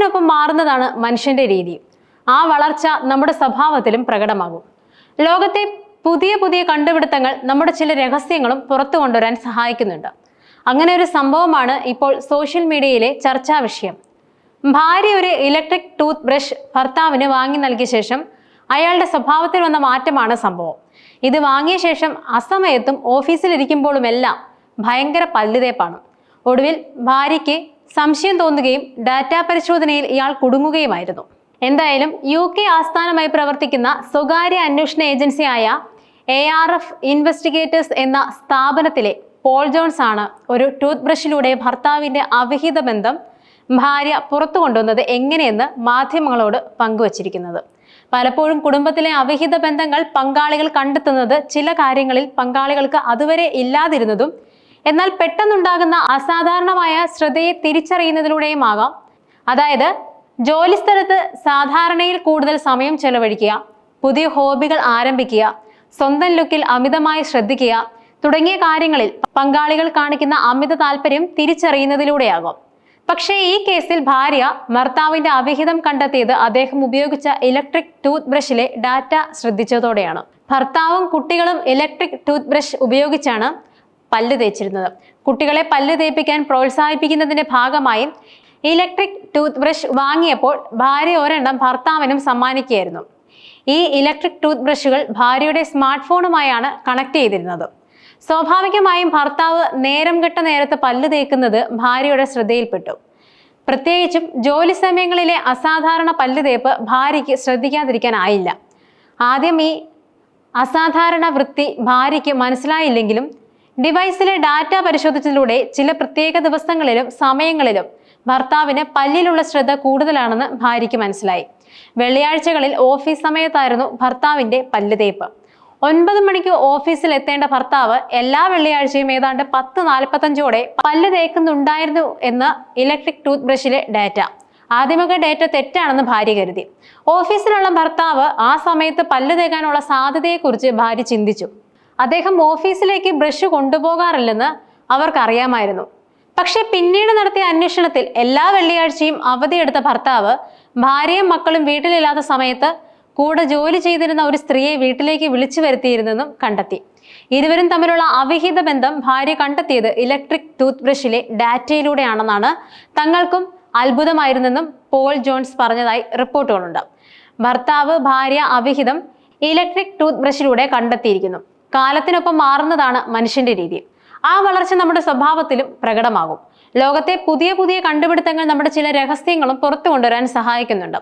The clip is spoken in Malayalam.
കാലത്തിനൊപ്പം മാറുന്നതാണ് മനുഷ്യന്റെ രീതി. ആ വളർച്ച നമ്മുടെ സ്വഭാവത്തിലും പ്രകടമാകും. ലോകത്തെ പുതിയ പുതിയ കണ്ടുപിടുത്തങ്ങൾ നമ്മുടെ ചില രഹസ്യങ്ങളും പുറത്തു കൊണ്ടുവരാൻ സഹായിക്കുന്നുണ്ട്. അങ്ങനെ ഒരു സംഭവമാണ് ഇപ്പോൾ സോഷ്യൽ മീഡിയയിലെ ചർച്ചാ വിഷയം. ഭാര്യ ഒരു ഇലക്ട്രിക് ടൂത്ത് ബ്രഷ് ഭർത്താവിന് വാങ്ങി നൽകിയ ശേഷം അയാളുടെ സ്വഭാവത്തിൽ വന്ന മാറ്റമാണ് സംഭവം. ഇത് വാങ്ങിയ ശേഷം അസമയത്തും ഓഫീസിലിരിക്കുമ്പോഴുമെല്ലാം ഭയങ്കര പല്ലുതേപ്പാണ്. ഒടുവിൽ ഭാര്യയ്ക്ക് സംശയം തോന്നുകയും ഡാറ്റ പരിശോധനയിൽ ഇയാൾ കുടുങ്ങുകയുമായിരുന്നു. എന്തായാലും യു കെ ആസ്ഥാനമായി പ്രവർത്തിക്കുന്ന സ്വകാര്യ അന്വേഷണ ഏജൻസിയായ എ ആർ എഫ് ഇൻവെസ്റ്റിഗേറ്റേഴ്സ് എന്ന സ്ഥാപനത്തിലെ പോൾ ജോൺസ് ആണ് ഒരു ടൂത്ത് ബ്രഷിലൂടെ ഭർത്താവിന്റെ അവിഹിത ബന്ധം ഭാര്യ പുറത്തു കൊണ്ടുവന്നത് എങ്ങനെയെന്ന് മാധ്യമങ്ങളോട് പങ്കുവച്ചിരിക്കുന്നത്. പലപ്പോഴും കുടുംബത്തിലെ അവിഹിത ബന്ധങ്ങൾ പങ്കാളികൾ കണ്ടെത്തുന്നത് ചില കാര്യങ്ങളിൽ പങ്കാളികൾക്ക് അതുവരെ ഇല്ലാതിരുന്നതും എന്നാൽ പെട്ടെന്നുണ്ടാകുന്ന അസാധാരണമായ ശ്രദ്ധയെ തിരിച്ചറിയുന്നതിലൂടെയുമാകാം. അതായത് ജോലിസ്ഥലത്ത് സാധാരണയിൽ കൂടുതൽ സമയം ചെലവഴിക്കുക പുതിയ ഹോബികൾ ആരംഭിക്കുക സ്വന്തം ലുക്കിൽ അമിതമായി ശ്രദ്ധിക്കുക തുടങ്ങിയ കാര്യങ്ങളിൽ പങ്കാളികൾ കാണിക്കുന്ന അമിത താല്പര്യം തിരിച്ചറിയുന്നതിലൂടെയാകും. പക്ഷേ ഈ കേസിൽ ഭാര്യ ഭർത്താവിന്റെ അവിഹിതം കണ്ടെത്തിയത് അദ്ദേഹം ഉപയോഗിച്ച ഇലക്ട്രിക് ടൂത്ത് ബ്രഷിലെ ഡാറ്റ ശ്രദ്ധിച്ചതോടെയാണ്. ഭർത്താവും കുട്ടികളും ഇലക്ട്രിക് ടൂത്ത് ബ്രഷ് ഉപയോഗിച്ചാണ് പല്ല് തേച്ചിരുന്നത്. കുട്ടികളെ പല്ല് തേപ്പിക്കാൻ പ്രോത്സാഹിപ്പിക്കുന്നതിന്റെ ഭാഗമായി ഇലക്ട്രിക് ടൂത്ത് ബ്രഷ് വാങ്ങിയപ്പോൾ ഭാര്യ ഒരെണ്ണം ഭർത്താവിനും സമ്മാനിക്കുകയായിരുന്നു. ഈ ഇലക്ട്രിക് ടൂത്ത് ബ്രഷുകൾ ഭാര്യയുടെ സ്മാർട്ട് ഫോണുമായാണ് കണക്ട് ചെയ്തിരുന്നത്. സ്വാഭാവികമായും ഭർത്താവ് നേരം കെട്ട നേരത്ത് പല്ല് തേക്കുന്നത് ഭാര്യയുടെ ശ്രദ്ധയിൽപ്പെട്ടു. പ്രത്യേകിച്ചും ജോലി സമയങ്ങളിലെ അസാധാരണ പല്ല് തേപ്പ് ഭാര്യയ്ക്ക് ശ്രദ്ധിക്കാതിരിക്കാനായില്ല ആദ്യം ഈ അസാധാരണ വൃത്തി ഭാര്യയ്ക്ക് മനസ്സിലായില്ലെങ്കിലും ഡിവൈസിലെ ഡാറ്റ പരിശോധിച്ചതിലൂടെ ചില പ്രത്യേക ദിവസങ്ങളിലും സമയങ്ങളിലും ഭർത്താവിന് പല്ലിലുള്ള ശ്രദ്ധ കൂടുതലാണെന്ന് ഭാര്യയ്ക്ക് മനസ്സിലായി. വെള്ളിയാഴ്ചകളിൽ ഓഫീസ് സമയത്തായിരുന്നു ഭർത്താവിന്റെ പല്ല് തേപ്പ്. ഒൻപത് മണിക്ക് ഓഫീസിൽ എത്തേണ്ട ഭർത്താവ് എല്ലാ വെള്ളിയാഴ്ചയും ഏതാണ്ട് പത്ത് നാൽപ്പത്തഞ്ചോടെ പല്ല് തേക്കുന്നുണ്ടായിരുന്നു എന്ന് ഇലക്ട്രിക് ടൂത്ത് ബ്രഷിലെ ഡാറ്റ. ആദ്യമൊക്കെ ഡേറ്റ തെറ്റാണെന്ന് ഭാര്യ കരുതി. ഓഫീസിലുള്ള ഭർത്താവ് ആ സമയത്ത് പല്ല് തേക്കാനുള്ള സാധ്യതയെക്കുറിച്ച് ഭാര്യ ചിന്തിച്ചു. അദ്ദേഹം ഓഫീസിലേക്ക് ബ്രഷ് കൊണ്ടുപോകാറില്ലെന്ന് അവർക്കറിയാമായിരുന്നു. പക്ഷേ പിന്നീട് നടത്തിയ അന്വേഷണത്തിൽ എല്ലാ വെള്ളിയാഴ്ചയും അവധിയെടുത്ത ഭർത്താവ് ഭാര്യയും മക്കളും വീട്ടിലില്ലാത്ത സമയത്ത് കൂടെ ജോലി ചെയ്തിരുന്ന ഒരു സ്ത്രീയെ വീട്ടിലേക്ക് വിളിച്ചു വരുത്തിയിരുന്നെന്നും കണ്ടെത്തി. ഇരുവരും തമ്മിലുള്ള അവിഹിത ബന്ധം ഭാര്യ കണ്ടെത്തിയത് ഇലക്ട്രിക് ടൂത്ത് ബ്രഷിലെ ഡാറ്റയിലൂടെയാണെന്നാണ് തങ്ങൾക്കും അത്ഭുതമായിരുന്നെന്നും പോൾ ജോൺസ് പറഞ്ഞതായി റിപ്പോർട്ടുകളുണ്ട്. ഭർത്താവ് ഭാര്യ അവിഹിതം ഇലക്ട്രിക് ടൂത്ത് ബ്രഷിലൂടെ കണ്ടെത്തിയിരിക്കുന്നു. കാലത്തിനൊപ്പം മാറുന്നതാണ് മനുഷ്യന്റെ രീതി. ആ വളർച്ച നമ്മുടെ സ്വഭാവത്തിലും പ്രകടമാകും. ലോകത്തെ പുതിയ പുതിയ കണ്ടുപിടുത്തങ്ങൾ നമ്മുടെ ചില രഹസ്യങ്ങളും പുറത്തു കൊണ്ടുവരാൻ സഹായിക്കുന്നുണ്ട്.